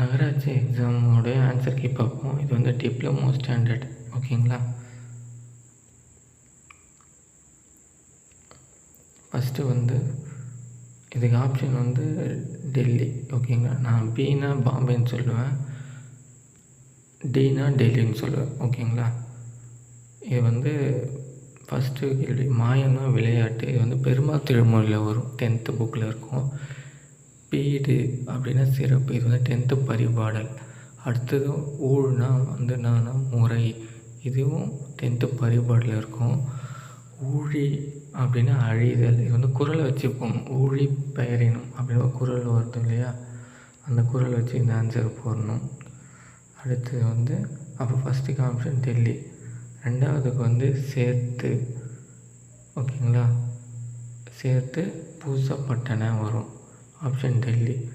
நகராட்சி எக்ஸாமோடைய answer key பார்ப்போம். இது வந்து டிப்ளமோ ஸ்டாண்டர்ட் ஓகேங்களா ஃபஸ்ட்டு வந்து இதுக்கு ஆப்ஷன் வந்து டெல்லி ஓகேங்களா நான் பினா பாம்பேன்னு சொல்லுவேன். டினா டெல்லின்னு சொல்லுவேன் ஓகேங்களா இது வந்து ஃபஸ்ட்டு கேள்வி. மாயம்னா விளையாட்டு. இது வந்து பெருமாள் திருமொழியில் வரும். டென்த்து புக்கில் இருக்கும். பீடு அப்படின்னா சிறப்பு. இது வந்து டென்த்து பரிபாடல். அடுத்தது ஊழ்னா வந்து என்னன்னா முறை. இதுவும் டென்த்து பரிபாடல் இருக்கும். ஊழி அப்படின்னா அழிதல். இது வந்து குறளை வச்சு ஊழி பெயரினும் அப்படின்னு குரல் வருது இல்லையா? அந்த குரல் வச்சு இந்த ஆன்சர் போடணும். அடுத்தது வந்து அப்போ ஃபஸ்ட்டுக்கு ஆப்ஷன் டெல்லி ரெண்டாவதுக்கு வந்து சேர்த்து. ஓகேங்களா? சேர்த்து பூசப்பட்டன வரும். ஆப்ஷன் டெல்லி.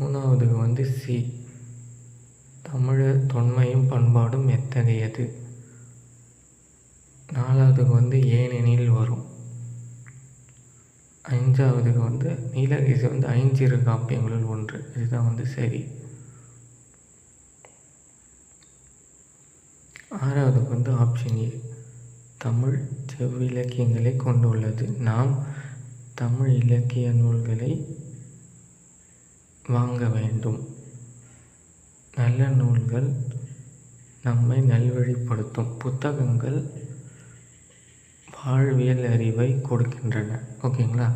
மூணாவதுக்கு வந்து சி. தமிழர் தொன்மையும் பண்பாடும் எத்தகையது? நாலாவதுக்கு வந்து ஏனெனில் வரும். அஞ்சாவதுக்கு வந்து நீலகேசி வந்து ஐஞ்சிறு காப்பியங்களுள் ஒன்று. இதுதான் வந்து சரி. ஆறாவதுக்கு வந்து ஆப்ஷன் ஏ தமிழ் செவ்விலக்கியங்களை கொண்டுள்ளது. நாம் தமிழ் இலக்கிய நூல்களை வாங்க வேண்டும். நல்ல நூல்கள் நம்மை நல்வழிப்படுத்தும் புத்தகங்கள் வாழ்வியல் அறிவை கொடுக்கின்றன. ஓகேங்களா?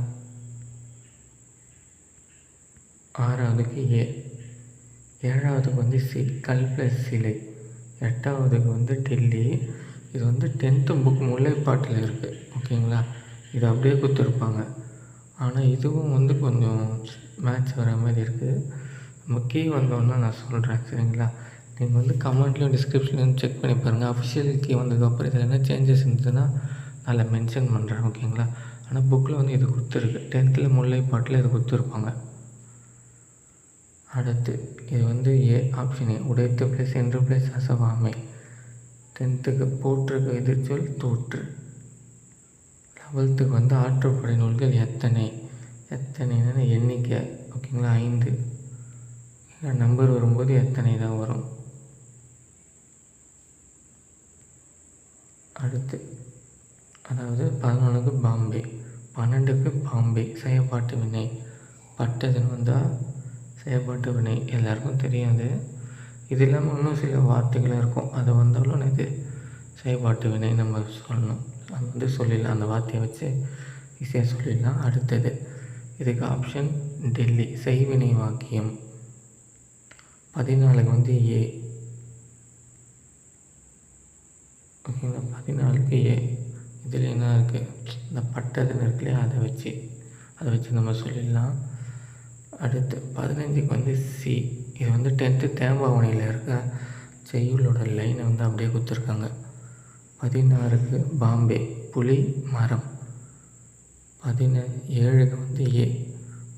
ஆறாவதுக்கு ஏ. ஏழாவதுக்கு வந்து சி. கல் ப்ளஸ் சிலை. எட்டாவதுக்கு வந்து டெல்லி. இது வந்து டென்த்து புக் முல்லைப்பாட்டில் இருக்குது ஓகேங்களா? இது அப்படியே கொடுத்துருப்பாங்க. ஆனால் இதுவும் வந்து கொஞ்சம் மேட்ச் வர மாதிரி இருக்குது நம்ம கீ வந்தோன்னா நான் சொல்கிறேன் சரிங்களா? நீங்கள் வந்து கமெண்ட்லேயும் டிஸ்கிரிப்ஷன்லையும் செக் பண்ணி பாருங்கள் அஃபிஷியல் கீ வந்ததுக்கப்புறம் இதில் என்ன சேஞ்சஸ் இருந்ததுன்னா அதில் மென்ஷன் பண்ணுறேன் ஓகேங்களா ஆனால் புக்கில் வந்து இது கொடுத்துருக்கு. டென்த்தில் முல்லைப்பாட்டில் இது கொடுத்துருப்பாங்க. அடுத்து இது வந்து ஏ ஆப்ஷன் ஏ உடைத்து ப்ளஸ் என்று ப்ளஸ் அசவாமை. டென்த்துக்கு போற்றுக்கு எதிர்ச்சொல் தோற்று. லெவல்த்துக்கு வந்து ஆற்றுப்படை நூல்கள் எத்தனை? எத்தனை எண்ணிக்கை. ஓகேங்களா? ஐந்து. நம்பர் வரும்போது எத்தனை தான் வரும்? அடுத்து அதாவது பதினொன்றுக்கு பாம்பே. பன்னெண்டுக்கு பாம்பே. செயல்பாட்டு வினை. பட்டதுன்னு வந்தால் செயல்பாட்டு வினை. எல்லாருக்கும் தெரியாது இது இல்லாமல் இன்னும் சில வார்த்தைகள் இருக்கும். அது வந்தாலும் இது செயல்பாட்டு வினை நம்ம சொல்லணும். அது வந்து சொல்லிடலாம். அந்த வார்த்தையை வச்சு ஈஸியாக சொல்லிடலாம். அடுத்தது இதுக்கு ஆப்ஷன் டெல்லி செய்வினை வாக்கியம். பதினாலுக்கு வந்து ஏ. ஓகேங்களா பதினாலுக்கு ஏ. இதில் என்ன இருக்குது இந்த பட்டதுன்னு இருக்கு இல்லையா அதை வச்சு அதை வச்சு நம்ம சொல்லிடலாம். அடுத்து பதினஞ்சுக்கு வந்து சி. இது வந்து டென்த்து தேம்பாவணியில் இருக்க செய்யுளோட லைனை வந்து அப்படியே கொடுத்துருக்காங்க. பதினாறுக்கு பாம்பே புலி மரம். பதின ஏழுக்கு வந்து ஏ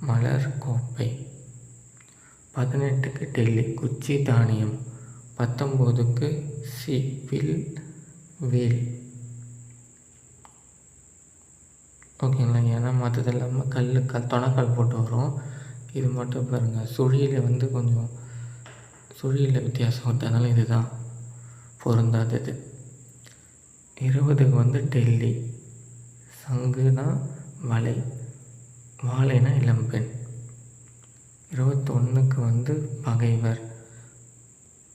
மலர் கோப்பை. பதினெட்டுக்கு டெல்லி குச்சி தானியம். பத்தொம்போதுக்கு சி வில் வேல். ஓகேங்களா ஏன்னா மற்றது இல்லாமல் கல் கல் தொணக்கல் போட்டு வரும் இது மட்டும் பாருங்கள் சுழியில் வந்து கொஞ்சம் சுழியில் வித்தியாசம் வருது அதனால் இதுதான் பொருந்தாதது. இருபதுக்கு வந்து டெல்லி. சங்குனா வலை வாழைனா இளம்பெண் இருபத்தொன்றுக்கு வந்து பகைவர்.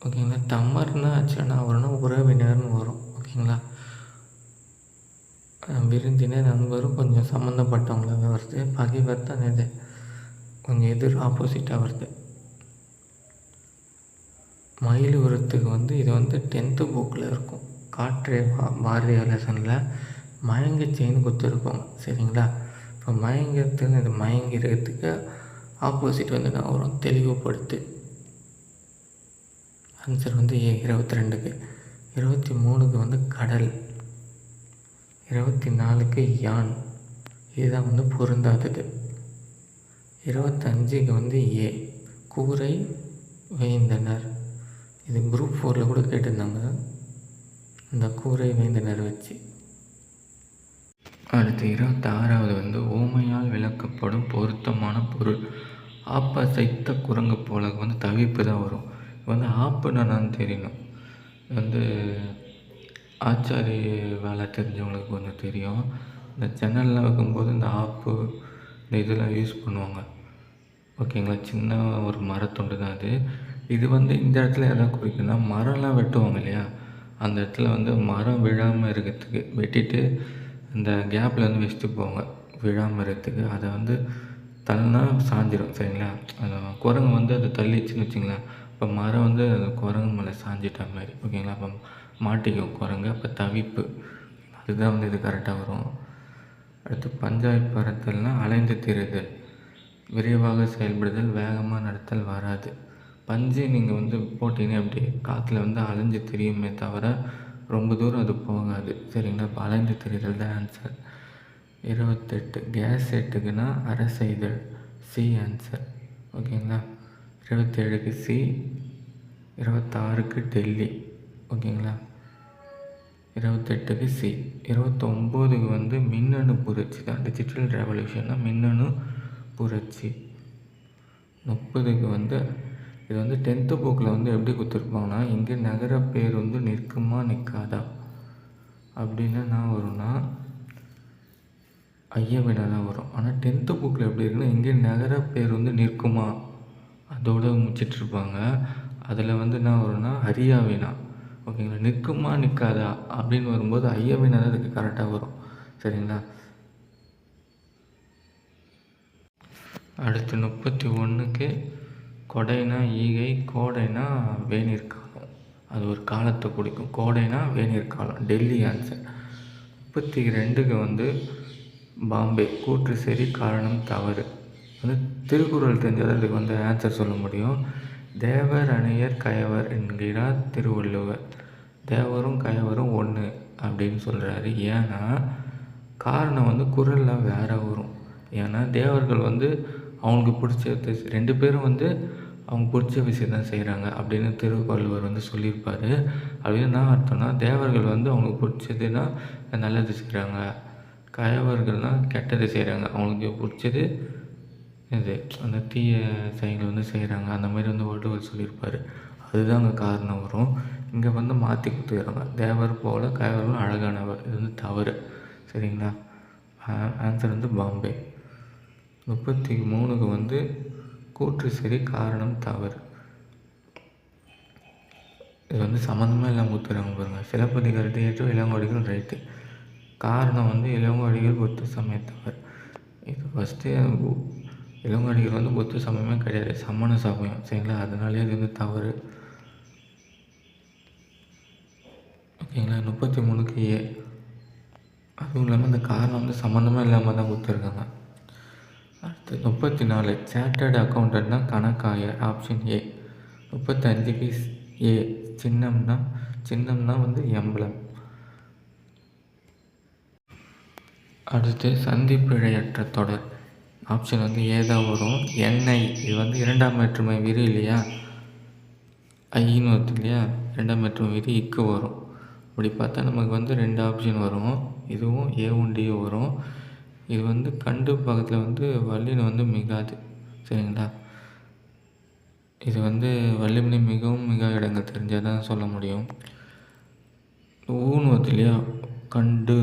ஓகேங்களா? தமர்னா ஆச்சுன்னா வரும்னா உறவினர்னு வரும். ஓகேங்களா? விருந்தினர் நண்பரும் கொஞ்சம் சம்மந்தப்பட்டவங்களாக வருது. பகைவர் தான் இது. கொஞ்சம் எதிர் ஆப்போசிட்டாக வருது. மயிலுரத்துக்கு வந்து இது வந்து டென்த்து புக்கில் இருக்கும். காற்றே பா பாரதியார் லெசனில் மயங்க செயின் கொடுத்துருக்கோம் சரிங்களா? இப்போ மயங்கிறதுன்னு இந்த மயங்கிறதுக்கு ஆப்போசிட் வந்து நான் வரும் தெளிவுபடுத்து. ஆன்சர் வந்து ஏ இருபத்தி ரெண்டுக்கு இருபத்தி மூணுக்கு வந்து கடல். இருபத்தி நாலுக்கு யான். இதுதான் வந்து பொருந்தாதது. இருபத்தஞ்சுக்கு வந்து ஏ. கூரை வேந்தனர். இது குரூப் ஃபோரில் கூட கேட்டிருந்தாங்க. இந்த கூரை வேந்தனர் வச்சு. அடுத்து இருபத்தாறாவது வந்து ஓமையால் விளக்கப்படும் பொருத்தமான பொருள். ஆப்பை சைத்த குரங்கு போல வந்து தவிப்பு தான் வரும். வந்து ஆப்புன்னா தெரியணும். வந்து ஆச்சாரி வேலை தெரிஞ்சவங்களுக்கு கொஞ்சம் தெரியும். இந்த ஜன்னல்லாம் வைக்கும்போது இந்த ஆப்பு இந்த இதெல்லாம் யூஸ் பண்ணுவாங்க. ஓகேங்களா சின்ன ஒரு மரத்துண்டு தான் அது. இது வந்து இந்த இடத்துல எதை குறிக்குன்னா மரம்லாம் வெட்டுவாங்க இல்லையா? அந்த இடத்துல வந்து மரம் விழாமல் இருக்கிறதுக்கு வெட்டிட்டு அந்த கேப்பில் வந்து வச்சுட்டு போங்க. விழாமல் இருக்கிறதுக்கு அதை வந்து தள்ளினா சாஞ்சிடும் சரிங்களா? அந்த குரங்கு வந்து அதை தள்ளிச்சுன்னு வச்சுங்களேன். இப்போ மரம் வந்து அந்த குரங்கு மேலே சாஞ்சிட்ட மாதிரி ஓகேங்களா? அப்போ மாட்டிக்கும் குரங்கு அப்போ தவிப்பு. அதுதான் வந்து இது கரெக்டாக வரும். அடுத்து பஞ்சாயத்து பறத்தல்னால் அலைந்து திரிதல். விரைவாக செயல்படுதல் வேகமாக நடத்தல் வராது. பஞ்சு நீங்கள் வந்து போட்டிங்கன்னா அப்படி காற்றுல வந்து அலைஞ்சு திரியுமே தவிர ரொம்ப தூரம் அது போகாது. சரிங்களா? இப்போ அலைந்து திரிதல் தான் ஆன்சர் இருபத்தெட்டு. கேஸ் செட்டுக்குன்னா அரை செய்தல் சி ஆன்சர் ஓகேங்களா? இருபத்தேழுக்கு சி இருபத்தாறுக்கு டெல்லி. ஓகேங்களா? இருபத்தெட்டுக்கு சி இருபத்தொம்போதுக்கு வந்து மின்னணு புரட்சி தான். டிஜிட்டல் ரெவல்யூஷன்னா மின்னணு புரட்சி. முப்பதுக்கு வந்து இது வந்து டென்த்து புக்கில் வந்து எப்படி கொடுத்துருப்பாங்கன்னா இங்கே நகர பேர் வந்து நிற்குமா நிற்காதா? அப்படின்னு என்ன வரும்னா ஐயவினா தான் வரும். ஆனால் டென்த்து புக்கில் எப்படி இருக்குன்னா இங்கே நகர பேர் வந்து நிற்குமா? அதோடு முடிச்சிட்ருப்பாங்க அதில் வந்து என்ன வரும்னா ஹரியாவினா ஓகேங்களா? நிற்குமா நிற்காதா? அப்படின்னு வரும்போது ஐயவினா தான் அதுக்கு கரெக்டாக வரும். சரிங்களா? அடுத்து முப்பத்தி ஒன்றுக்கு கொடைனா ஈகை கோடைனா வேநீர் காலம் அது ஒரு காலத்தை குறிக்கும். கோடைனா வேநீர் காலம் டெல்லி ஆன்சர் முப்பத்தி ரெண்டுக்கு வந்து பாம்பே. கூற்று சரி காரணம் தவறு. வந்து திருக்குறள் தெரிஞ்சால் வந்து ஆன்சர் சொல்ல முடியும். தேவர் அணையர் கயவர் என்கிறார் திருவள்ளுவர். தேவரும் கயவரும் ஒன்று அப்படின்னு சொல்கிறாரு ஏன்னா காரணம் வந்து குரலில் வேற வரும். ஏன்னா தேவர்கள் வந்து அவங்களுக்கு பிடிச்ச ரெண்டு பேரும் வந்து அவங்க பிடிச்ச விஷயம் தான் செய்கிறாங்க அப்படின்னு திருவள்ளுவர் வந்து சொல்லியிருப்பார். அப்படின்னு என்ன அர்த்தம்னா தேவர்கள் வந்து அவங்களுக்கு பிடிச்சதுன்னா நல்லது செய்கிறாங்க கயவர்கள்னால் கெட்டது செய்கிறாங்க அவங்களுக்கு பிடிச்சது இது அந்த தீய செயல் வந்து செய்கிறாங்க அந்த மாதிரி வந்து வள்ளுவர் சொல்லியிருப்பார். அதுதான் அங்கே காரணம் வரும். இங்கே வந்து மாற்றி கொடுத்துக்கிறாங்க. தேவர் போல் கயவர்கள் அழகானவர். இது வந்து தவறு. சரிங்களா? ஆன்சர் வந்து பாம்பே. முப்பத்தி மூணுக்கு வந்து கூற்று சரி காரணம் தவறு. இது வந்து சம்மந்தமாக இல்லாமல் கொடுத்துறாங்க பாருங்கள் சிலப்பதிகாரத்தை ஏற்றோ இளங்கோடிகள் ரைட்டு. காரணம் வந்து இளங்கோடிகள் புத்த சமயத்தவர் இது ஃபஸ்ட்டு இளங்கோடிகள் வந்து புத்த சமயமே கிடையாது. சம்மண சமயம் சரிங்களா? அதனாலே அது வந்து தவறு. ஓகேங்களா? முப்பத்தி மூணுக்கு ஏ. அதுவும் இல்லாமல் இந்த காரணம் வந்து சம்மந்தமாக இல்லாமல் தான் கொடுத்துருக்காங்க. அடுத்து முப்பத்தி நாலு சேட்டர்டு அக்கௌண்ட்னா கணக்காயர் ஆப்ஷன் ஏ முப்பத்தஞ்சு பீஸ் ஏ சின்னம்னா சின்னம்னா வந்து எம்பளம். அடுத்து சந்திப்பிழையற்ற தொடர். ஆப்ஷன் வந்து ஏதா வரும். எண்ணெய் இது வந்து இரண்டாம் வேற்றுமை விரி இல்லையா? ஐன்னு வருது இல்லையா? இரண்டாம் வேற்றுமை விரி இக்கு வரும். அப்படி பார்த்தா நமக்கு வந்து ரெண்டு ஆப்ஷன் வரும். இதுவும் ஏ உண்டியும் வரும். இது வந்து கண்டு பக்கத்தில் வந்து வல்லினம் வந்து மிகாது சரிங்களா? இது வந்து வள்ளிமணி மிகவும் மிக இடங்கள் தெரிஞ்சால் தான் சொல்ல முடியும். ஊன்னு இல்லையா? கண்டு.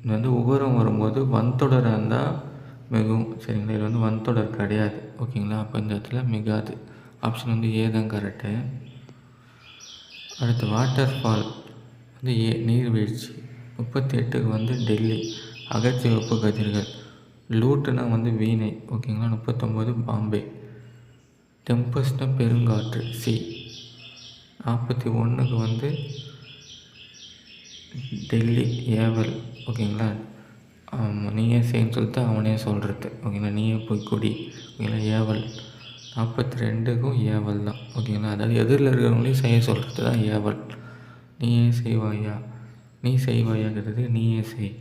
இது வந்து உகரம் வரும்போது வன்தொடராக இருந்தால் மிகவும் சரிங்களா? இது வந்து வன்தொடர் கிடையாது ஓகேங்களா? அப்போ இந்த இடத்துல மிகாது. ஆப்ஷன் வந்து ஏ தான் கரெக்டு அடுத்து வாட்டர் ஃபால் வந்து ஏ நீர்வீழ்ச்சி. முப்பத்தி எட்டுக்கு வந்து டெல்லி. அகச்சிவப்பு கதிர்கள். லூட்டுனா வந்து வீணை ஓகேங்களா? முப்பத்தொம்போது பாம்பே. டெம்பஸ்னால் பெருங்காற்று சி நாற்பத்தி ஒன்றுக்கு வந்து டெல்லி ஏவல் ஓகேங்களா? ஆமாம் நீயே செய்ன்னு சொல்லிட்டு அவனே சொல்கிறது ஓகேங்களா? நீயே போய் குடி ஓகேங்களா? ஏவல். நாற்பத்தி ரெண்டுக்கும் ஏவல் தான் ஓகேங்களா? அதாவது எதிரில் இருக்கிறவங்களையும் செய்ய சொல்கிறது தான் ஏவல். நீயே செய்வாயா? நீ செய்வாயாங்கிறது நீயே செய்.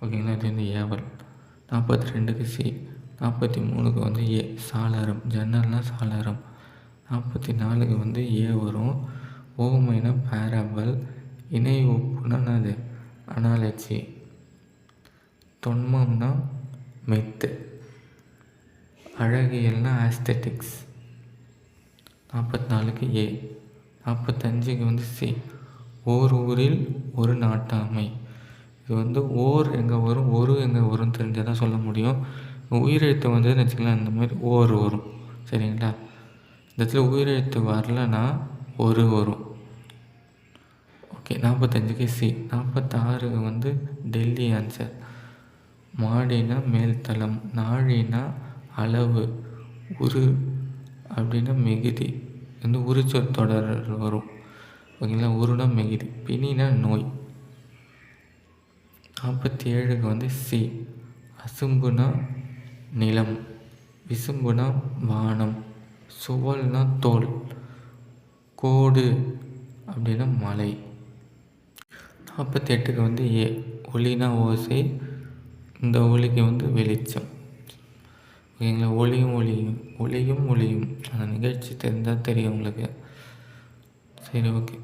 ஓகேங்களா இது வந்து ஏவல் நாற்பத்தி ரெண்டுக்கு சி. நாற்பத்தி மூணுக்கு வந்து ஏ. சாளரம். ஜன்னல்னால் சாளரம். நாற்பத்தி நாலுக்கு வந்து ஏ வரும். ஓமைனா பேரபல் இணை ஒப்புனா அது அனாலஜி தொன்மம்னா மெத்து. அழகியல்னா ஆஸ்தெட்டிக்ஸ் நாற்பத்தி நாலுக்கு ஏ. நாற்பத்தஞ்சுக்கு வந்து சி. ஓர் ஊரில் ஒரு நாட்டாமை. இது வந்து ஓர் எங்கே வரும் ஒரு எங்கே வரும்னு தெரிஞ்சால் தான் சொல்ல முடியும். உயிரெழுத்து வந்ததுன்னு வச்சுக்கலாம் இந்த மாதிரி ஓர் வரும். சரிங்களா? இந்த இடத்துல உயிரெழுத்து வரலன்னா ஒரு வரும். ஓகே நாற்பத்தஞ்சுக்கு சி. நாற்பத்தாறு வந்து டெல்லி ஆன்சர் மாடினா மேல்தளம் நாழினா அளவு உரு அப்படின்னா மிகுதி. வந்து உரிச்சொல் தொடர் வரும். ஓகேங்களா? உருனா மிகுதி. பிணினா நோய். நாற்பத்தி ஏழுக்கு வந்து சி. அசும்புனா நிலம் விசும்புனா வானம் சுவல்னா தோல் கோடு அப்படின்னா மலை. நாற்பத்தி எட்டுக்கு வந்து ஏ. ஒளினா ஓசை இந்த ஒளிக்கு வந்து வெளிச்சம். ஓகேங்களா? ஒளியும் ஒளியும் ஒளியும் ஒளியும். அந்த நிகழ்ச்சி தெரிந்தால் தெரியும் உங்களுக்கு. சரி ஓகே.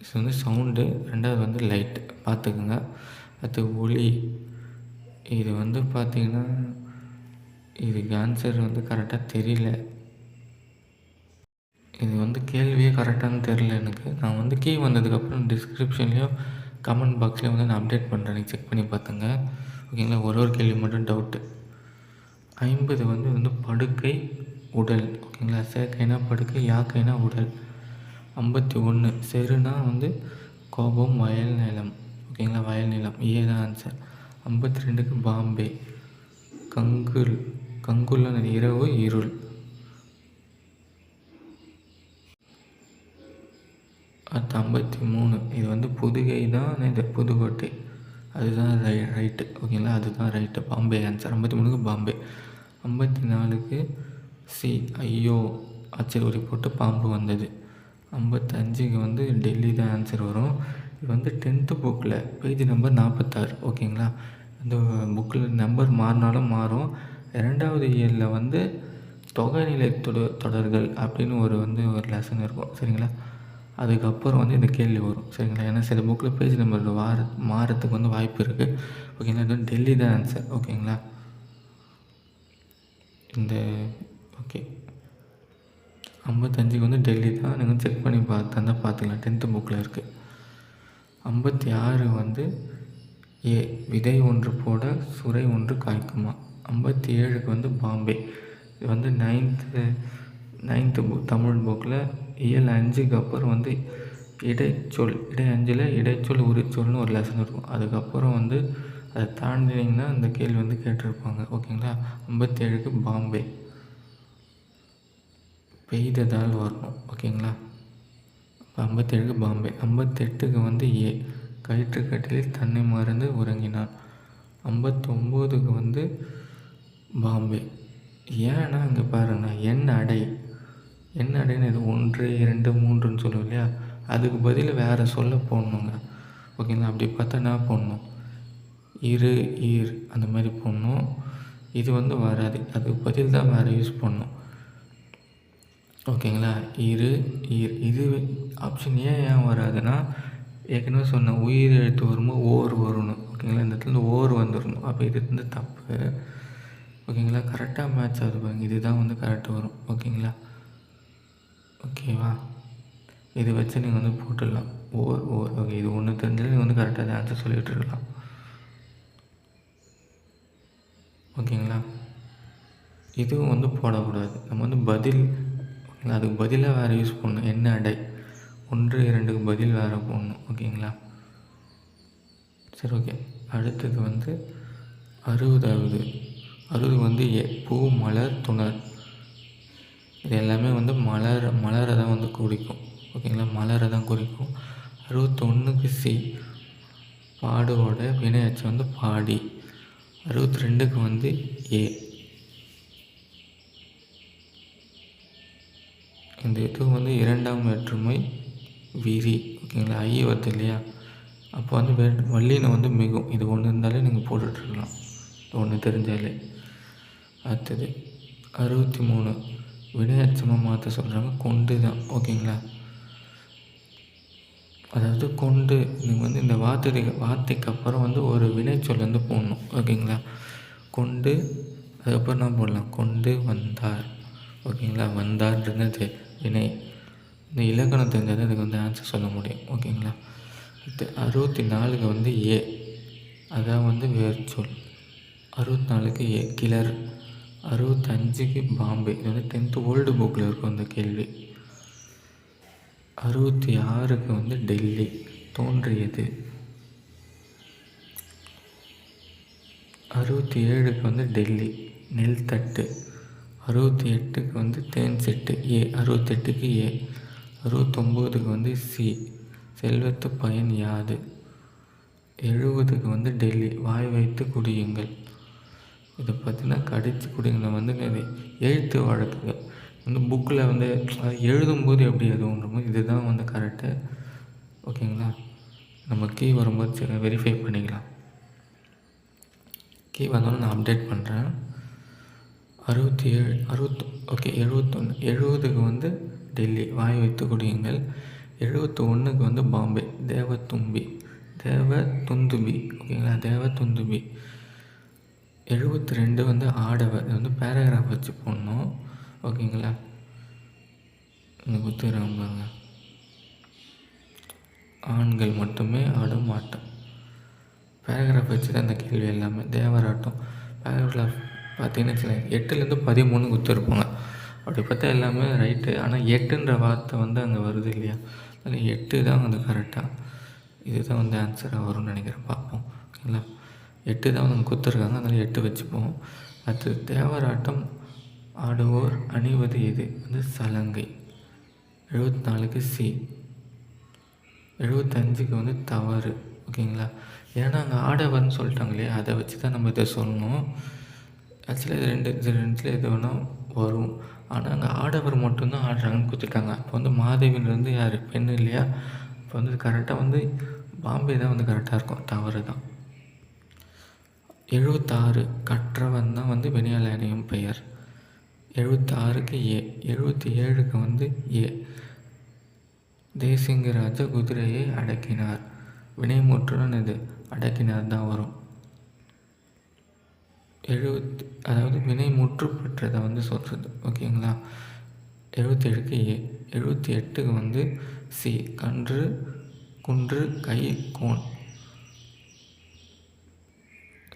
இது வந்து சவுண்டு ரெண்டாவது வந்து லைட்டு. பார்த்துக்குங்க. அது ஒளி. இது வந்து பார்த்திங்கன்னா இதுக்கு ஆன்சர் வந்து கரெக்டாக தெரியல. இது வந்து கேள்வியே கரெக்டானு தெரில எனக்கு. நான் வந்து கீ வந்ததுக்கப்புறம் டிஸ்கிரிப்ஷன்லேயும் கமெண்ட் பாக்ஸ்லேயும் வந்து நான் அப்டேட் பண்ணுறேன் செக் பண்ணி பார்த்துங்க ஓகேங்களா ஒரு ஒரு கேள்வி மட்டும் டவுட்டு ஐம்பது வந்து வந்து படுக்கை உடல். ஓகேங்களா சேர்க்கைனா படுக்கை யாக்கைனா உடல். ஐம்பத்தி ஒன்று செருனா வந்து கோபம் வயல் நிலம். ஓகேங்களா வயல் நிலம். ஏ தான் ஆன்சர் ஐம்பத்தி ரெண்டுக்கு பாம்பே. கங்குல். கங்குல்ல இரவு இருள். அடுத்து ஐம்பத்தி மூணு இது வந்து புதுகை தான் இது புதுக்கோட்டை. அதுதான் ரை ரைட்டு ஓகேங்களா அதுதான் ரைட்டு பாம்பே ஆன்சர் ஐம்பத்தி மூணுக்கு பாம்பே. ஐம்பத்தி நாலுக்கு சி ஐயோ. அச்சல் போட்டு பாம்பு வந்தது. ஐம்பத்தஞ்சுக்கு வந்து டெல்லி தான் ஆன்சர் வரும். இது வந்து டென்த்து புக்கில் பேஜ் நம்பர் நாற்பத்தாறு ஓகேங்களா? இந்த புக்கில் நம்பர் மாறினாலும் மாறும். ரெண்டாவது இயரில் வந்து தொகைநிலை தொடர்கள் அப்படின்னு ஒரு வந்து ஒரு லெசன் இருக்கும் சரிங்களா? அதுக்கப்புறம் வந்து இந்த கேள்வி வரும் சரிங்களா? ஏன்னா சில புக்கில் பேஜ் நம்பர் வார மாறத்துக்கு வந்து வாய்ப்பு இருக்குது ஓகேங்களா? இது டெல்லி தான் ஆன்சர் ஓகேங்களா? இந்த ஓகே ஐம்பத்தஞ்சுக்கு வந்து டெல்லி தான். நீங்கள் செக் பண்ணி பார்த்தா தான் பார்த்துக்கலாம் டென்த்து புக்கில் இருக்குது ஐம்பத்தி ஆறு வந்து ஏ விதை ஒன்று போட சுரை ஒன்று காய்க்குமா? ஐம்பத்தி ஏழுக்கு வந்து பாம்பே. இது வந்து நைன்த்து நைன்த்து புக் தமிழ் புக்கில் இயல் அஞ்சுக்கு அப்புறம் வந்து இடைச்சொல் இடை அஞ்சில் இடைச்சொல் உரிச்சொல்னு ஒரு லெசன் இருக்கும். அதுக்கப்புறம் வந்து அதை தாண்டினீங்கன்னா இந்த கேள்வி வந்து கேட்டிருப்பாங்க. ஓகேங்களா? ஐம்பத்தி ஏழுக்கு பாம்பே. பெய்ததால் வரணும். ஓகேங்களா? ஐம்பத்தேழுக்கு பாம்பே. ஐம்பத்தெட்டுக்கு வந்து ஏ. கயிற்றுக்கட்டிலில் தன்னை மறந்து உறங்கினான். ஐம்பத்தொம்போதுக்கு வந்து பாம்பே. ஏன்னா இங்கே பாருங்கண்ணா என்ன அடை. என்ன அடைன்னு இது ஒன்று இரண்டு மூன்றுன்னு சொல்லுவோம் இல்லையா? அதுக்கு பதில் வேறு சொல்ல போடணுங்க. ஓகேங்களா? அப்படி பார்த்தா என்ன போடணும்? இரு ஈர். அந்த மாதிரி போடணும். இது வந்து வராது. அதுக்கு பதில் தான் வேறு யூஸ் பண்ணணும். ஓகேங்களா? இரு ஈர் இது ஆப்ஷன் ஏன் ஏன் வராதுன்னா ஏற்கனவே சொன்ன உயிர் எழுத்து வரும்போது ஓர் வரணும் ஓகேங்களா? இந்த இடத்துல ஓர் வந்துடணும். அப்போ இது வந்து தப்பு. ஓகேங்களா? கரெக்டாக மேட்ச் ஆகுது பாருங்க. இதுதான் வந்து கரெக்டாக வரும். ஓகேங்களா? ஓகேவா? இது வச்சு நீங்கள் வந்து போட்டுடலாம். ஓர் ஓர். ஓகே இது ஒன்று தெரிஞ்சாலும் நீங்கள் வந்து கரெக்டாக ஆன்சர் சொல்லிகிட்டு இருக்கலாம். ஓகேங்களா? இதுவும் வந்து போடக்கூடாது. நம்ம வந்து பதில் அதுக்கு பதிலாக வேறு யூஸ் பண்ணணும். என்ன அடை? ஒன்று இரண்டுக்கு பதில் வேறு போடணும். ஓகேங்களா? சரி ஓகே. அடுத்தது வந்து அறுபதாவது. அறுபது வந்து எ பூ மலர் துணர். இது எல்லாமே வந்து மலர் மலரை தான் வந்து குறிக்கும். ஓகேங்களா? மலரை தான் குறிக்கும். அறுபத்தொன்றுக்கு சி பாடோட வினையாச்சு வந்து பாடி. அறுபத்தி ரெண்டுக்கு வந்து ஏ. இந்த இது வந்து இரண்டாம் வேற்றுமை வீரி ஓகேங்களா? ஐ வருது இல்லையா? அப்போ வந்து வே வள்ளினை வந்து மிகும் இது ஒன்று இருந்தாலே நீங்கள் போட்டுட்ருக்கலாம். ஒன்று தெரிஞ்சாலே. அடுத்தது அறுபத்தி மூணு வினையச்சமாக மாற்ற சொல்கிறாங்க கொண்டு தான் ஓகேங்களா? அதாவது கொண்டு நீங்கள் வந்து இந்த வார்த்தை வார்த்தைக்கு அப்புறம் வந்து ஒரு வினைச்சொல் வந்து போடணும் ஓகேங்களா? கொண்டு அதுக்கப்புறம் நான் போடலாம்? கொண்டு வந்தார் ஓகேங்களா? வந்தார்ன்றது வினை இந்த இலக்கணம் தெரிஞ்சால் அதுக்கு வந்து ஆன்சர் சொல்ல முடியும். ஓகேங்களா இது அறுபத்தி நாலுக்கு வந்து ஏ அதான் வந்து வேர்ச்சொல் அறுபத்தி நாலுக்கு ஏ கிளர். அறுபத்தஞ்சுக்கு பாம்பே. இது வந்து டென்த்து ஓல்டு புக்கில் இருக்கும் அந்த கேள்வி. அறுபத்தி ஆறுக்கு வந்து டெல்லி. தோன்றியது. அறுபத்தி ஏழுக்கு வந்து டெல்லி. நெல் தட்டு. அறுபத்தி எட்டுக்கு வந்து தேன் செட்டு ஏ அறுபத்தெட்டுக்கு ஏ அறுபத்தொம்போதுக்கு வந்து சி செல்வத்து பயன் யாது? எழுபதுக்கு வந்து டெல்லி வாய் வைத்து குடியுங்கள். இதை பார்த்தீங்கன்னா கடித்து குடிங்களை வந்து எழுத்து வழக்குகள். வந்து புக்கில் வந்து அது எழுதும்போது எப்படி எதுவுன்றமோ இதுதான் வந்து கரெக்டு ஓகேங்களா? நம்ம கீ வரும்போது சரி வெரிஃபை பண்ணிக்கலாம். கீ வந்தாலும் நான் அப்டேட் பண்ணுறேன் அறுபத்தி ஏழு அறுபத்து ஓகே எழுபத்தொன்று எழுபதுக்கு வந்து டெல்லி வாய் வைத்து குடியுங்கள். எழுபத்தி ஒன்றுக்கு வந்து பாம்பே தேவத்தும்பி தேவ துந்துபி ஓகேங்களா தேவ துந்துபி எழுபத்தி ரெண்டு வந்து ஆடவர் இது வந்து பேராகிராஃப் வச்சு போடணும் ஓகேங்களா இந்த குத்துக்கிறாங்க பாருங்க. ஆண்கள் மட்டுமே ஆடும் ஆட்டம். பேராகிராஃப் வச்சு தான் அந்த கேள்வி எல்லாமே. தேவராட்டம். பேராகிராஃப் பார்த்தீங்கன்னு வச்சுக்கோங்க எட்டுலேருந்து பதிமூணு கொடுத்துருப்பாங்க அப்படி பார்த்தா எல்லாமே ரைட்டு ஆனால் எட்டுன்ற வார்த்தை வந்து அங்கே வருது இல்லையா? அதில் எட்டு தான் வந்து கரெக்டாக இதுதான் வந்து ஆன்சராக வரும்னு நினைக்கிறேன். பார்ப்போம். ஓகேங்களா? எட்டு தான் வந்து கொடுத்துருக்காங்க அதனால் எட்டு வச்சுப்போம். அடுத்து தேவராட்டம் ஆடுவோர் அணிவது எது? வந்து சலங்கை. எழுபத்தி நாலுக்கு சி. எழுபத்தஞ்சுக்கு வந்து தவறு. ஓகேங்களா? ஏன்னா அங்கே ஆடவர்னு சொல்லிட்டாங்க இல்லையா? அதை வச்சு தான் நம்ம இதை சொல்லணும். ஆக்சுவலாக இது ரெண்டு இது ரெண்டில் எது வேணால் வரும். ஆனால் அங்கே ஆடவர் மட்டும்தான் ஆடுறாங்கன்னு கொடுத்துருக்காங்க. இப்போ வந்து மாதவின்றது யார்? பெண் இல்லையா? இப்போ வந்து கரெக்டாக வந்து பாம்பே தான் வந்து கரெக்டாக இருக்கும். தவறு தான். எழுபத்தாறு கற்றவன் தான் வந்து வினையாளனையும் பெயர். எழுபத்தாறுக்கு ஏ எழுபத்தி ஏழுக்கு வந்து ஏ. தேசிங்கராஜ குதிரையை அடக்கினார். வினைமுற்றுடன் இது அடக்கினார் தான் வரும். எழுபத்தி அதாவது வினை முற்று பெற்றதை வந்து சொல்கிறது ஓகேங்களா? எழுபத்தி ஏழுக்கு ஏ எழுபத்தி எட்டுக்கு வந்து சி கன்று குன்று கை கோன்.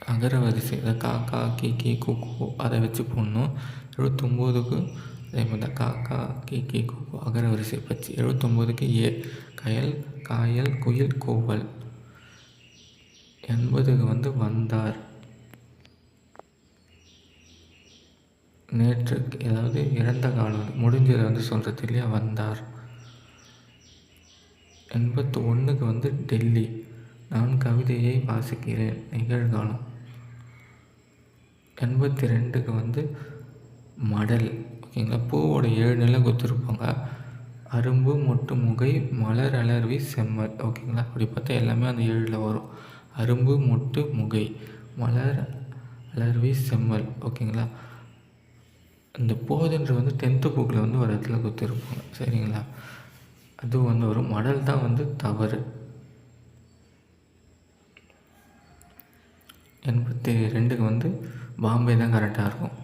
அகர வரிசை அதை காக்கா கா கி கி கு கு அதை வச்சு போடணும். எழுபத்தொம்போதுக்கு அதே மாதிரி தான் காக்கா கா கி கி கு கு அகர வரிசை பச்சு எழுபத்தொம்போதுக்கு ஏ கயல் காயல் குயில் கோவல். எண்பதுக்கு வந்து வந்தார். நேற்று ஏதாவது இறந்த காலம் முடிஞ்சதை வந்து சொல்கிறது இல்லையா வந்தார். எண்பத்து ஒன்றுக்கு வந்து டெல்லி. நான் கவிதையை வாசிக்கிறேன் நிகழ்காலம். எண்பத்தி ரெண்டுக்கு வந்து மடல். ஓகேங்களா? பூவோட ஏழு நிலை கொடுத்துருப்பாங்க. அரும்பு மொட்டு முகை மலர் அலர்வி செம்மல் ஓகேங்களா? அப்படி பார்த்தா எல்லாமே அந்த ஏழில் வரும். அரும்பு மொட்டு முகை மலர் அலர்வி செம்மல் ஓகேங்களா? இந்த போதுன்ற வந்து டென்த்து புக்கில் வந்து ஒரு இடத்துல கொடுத்துருப்பாங்க. சரிங்களா? அதுவும் வந்து ஒரு மடல் தான் வந்து தவறு. எண்பத்தி ரெண்டுக்கு வந்து பாம்பே தான் கரெக்டாக இருக்கும்.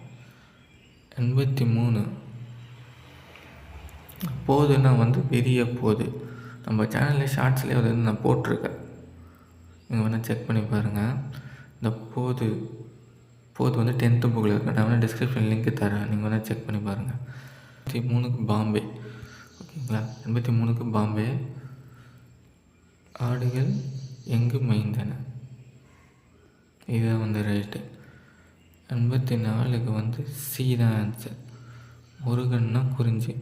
எண்பத்தி மூணு. போதுன்னா வந்து பெரிய போது நம்ம சேனலில் ஷார்ட்ஸ்லேயே வந்து நான் போட்டிருக்கேன். நீங்கள் வேணால் செக் பண்ணி பாருங்கள் இந்த போது போது வந்து டென்த்து புக்கில் இருக்கு நான் வேணால் டிஸ்கிரிப்ஷன் லிங்க்கு தரேன். நீங்கள் வேணால் செக் பண்ணி பாருங்கள் எண்பத்தி மூணுக்கு பாம்பே. ஓகேங்களா? எண்பத்தி மூணுக்கு பாம்பே. ஆடுகள் எங்கு மைந்தன இதுதான் வந்து ரைட்டு எண்பத்தி நாலுக்கு வந்து சி தான் ஆன்சர் முருகன்னா குறிஞ்சி.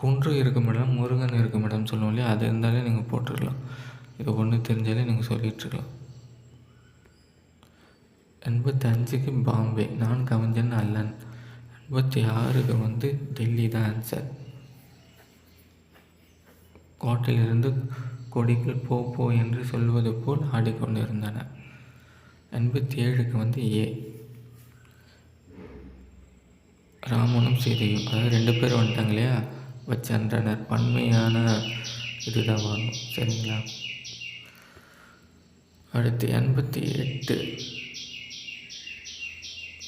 குன்று இருக்கும் இடம் முருகன் இருக்கும் இடம் சொல்லுவோம் இல்லையா? அது இருந்தாலே நீங்கள் போட்டுடலாம். இது ஒன்று தெரிஞ்சாலே நீங்கள் சொல்லிகிட்ருக்கலாம் எண்பத்தஞ்சுக்கு பாம்பே. நான் கவிஞன் அல்லன். எண்பத்தி ஆறுக்கு வந்து டெல்லி தான் ஆன்சர் கோட்டையிலிருந்து கொடிகள் போ போ என்று சொல்வது போல் ஆடிக்கொண்டிருந்தன. எண்பத்தி ஏழுக்கு வந்து ஏ. ராமனும் சீதையும் அதாவது ரெண்டு பேர் வந்துட்டாங்க இல்லையா? வச்சன்றனர். பன்மையான இதுதான் வரணும். சரிங்களா? அடுத்து எண்பத்தி எட்டு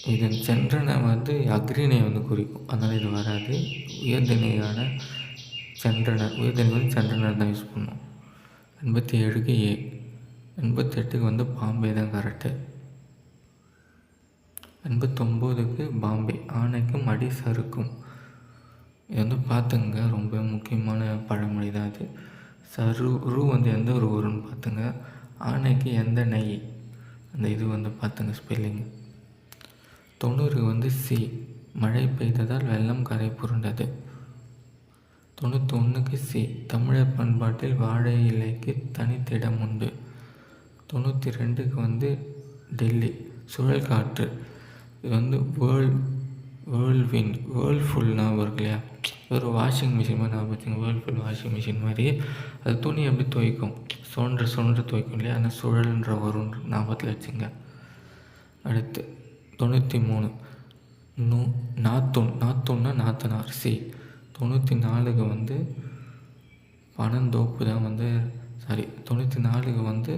இதன் சென்றனை வந்து அக்ரிணை வந்து குறிக்கும். அதனால் இது வராது. உயர்தனையான சென்றனர் உயர்திணை வந்து சென்றனர் தான் யூஸ் பண்ணும். எண்பத்தி ஏழுக்கு ஏ. எண்பத்தெட்டுக்கு வந்து பாம்பே தான் கரெக்டு எண்பத்தொம்போதுக்கு பாம்பே ஆணைக்கும் அடி சறுக்கும். இது வந்து பார்த்துங்க ரொம்ப முக்கியமான பழமொழி தான் அது. சரு ரூ வந்து எந்த ஒரு ஊருன்னு பார்த்துங்க ஆணைக்கு எந்த நெய்? அந்த இது வந்து பார்த்துங்க ஸ்பெல்லிங் தொண்ணூறு வந்து சி. மழை பெய்ததால் வெள்ளம் கரை புரண்டது. தொண்ணூற்றி ஒன்றுக்கு சி. தமிழர் பண்பாட்டில் வாழை இலைக்கு தனித்திடம் உண்டு. தொண்ணூற்றி ரெண்டுக்கு வந்து டெல்லி. சுழல் காற்று. இது வந்து வேர்ல்ட் வேர்ல்வின் வேர்ல்ஃபுல் ஞாபகம் இருக்கு இல்லையா? ஒரு வாஷிங் மிஷின் மாதிரி ஞாபகம் வச்சுங்க. வேர்ல்ஃபுல் வாஷிங் மிஷின் மாதிரி. அது துணி எப்படி துவைக்கும். சுழன்று சுழன்று துவைக்கும் இல்லையா? அந்த சுழல்ன்ற வரும் ஞாபகத்தில் வச்சுங்க. அடுத்து தொண்ணூற்றி மூணு நூ நாத்தூன் நாத்தூன்னா நாத்தனார். சி தொண்ணூற்றி நாலுக்கு வந்து பனந்தோப்பு தான் வந்து சாரி தொண்ணூற்றி நாலுக்கு வந்து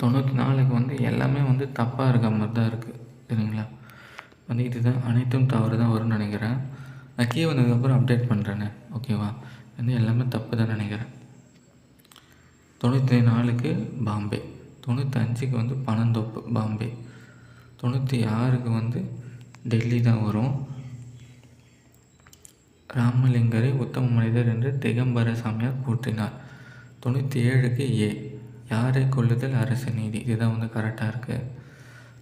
தொண்ணூற்றி நாலுக்கு வந்து எல்லாமே வந்து தப்பாக இருக்க மாதிரி தான் இருக்குது சரிங்களா? வந்து இதுதான் அனைத்தும் தவறு தான் வரும்னு நினைக்கிறேன். நான் கீ வந்ததுக்கப்புறம் அப்டேட் பண்ணுறேண்ணே ஓகேவா வந்து எல்லாமே தப்பு தான் நினைக்கிறேன். தொண்ணூற்றி நாலுக்கு பாம்பே. தொண்ணூத்தஞ்சுக்கு வந்து பனந்தோப்பு பாம்பே. தொண்ணூற்றி ஆறுக்கு வந்து டெல்லி தான் வரும். ராமலிங்கரை உத்தம மனிதர் என்று திகம்பர சாமியார் போற்றினார் தொண்ணூற்றி ஏழுக்கு ஏ. யாரை கொள்ளுதல் அரசு நீதி? இதுதான் வந்து கரெக்டாக இருக்குது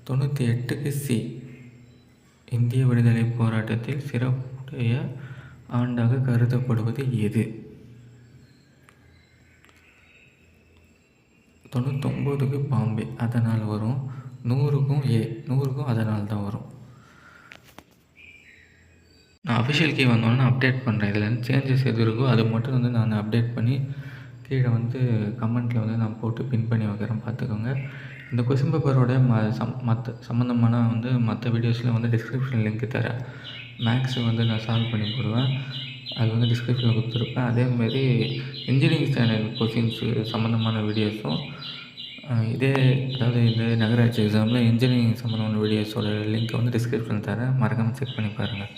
தொண்ணூற்றி எட்டுக்கு சி. இந்திய விடுதலை போராட்டத்தில் சிறப்புடைய ஆண்டாக கருதப்படுவது எது? தொண்ணூத்தொம்போதுக்கு பாம்பே. அதனால் வரும். நூறுக்கும் ஏ. நூறுக்கும் அதனால் தான் வரும். நான் அஃபிஷியல் கீ வந்தோடனே அப்டேட் பண்ணுறேன் இதில் சேஞ்சஸ் எது இருக்கோ அது மட்டும் வந்து நான் அப்டேட் பண்ணி கீழே வந்து கமெண்ட்டில் வந்து நான் போட்டு பின் பண்ணி வைக்கிறேன். பார்த்துக்கோங்க. இந்த கொஸ்டின் பேப்பரோட ம சம் மற்ற சம்மந்தமான வந்து மற்ற வீடியோஸில் வந்து டிஸ்கிரிப்ஷன் லிங்க் தரேன். மேக்ஸு வந்து நான் சால்வ் பண்ணி போடுவேன். அது வந்து டிஸ்கிரிப்ஷனில் கொடுத்துருப்பேன். அதேமாரி இன்ஜினியரிங் ஸ்டாண்டர்ட் கொஷின்ஸு சம்மந்தமான வீடியோஸும் இதே அதாவது இந்த நகராட்சி எக்ஸாமில் இன்ஜினியரிங் சம்மந்தமான வீடியோஸோட லிங்க்கை வந்து டிஸ்கிரிப்ஷனில் தரேன். மறக்காமல் செக் பண்ணி பாருங்கள்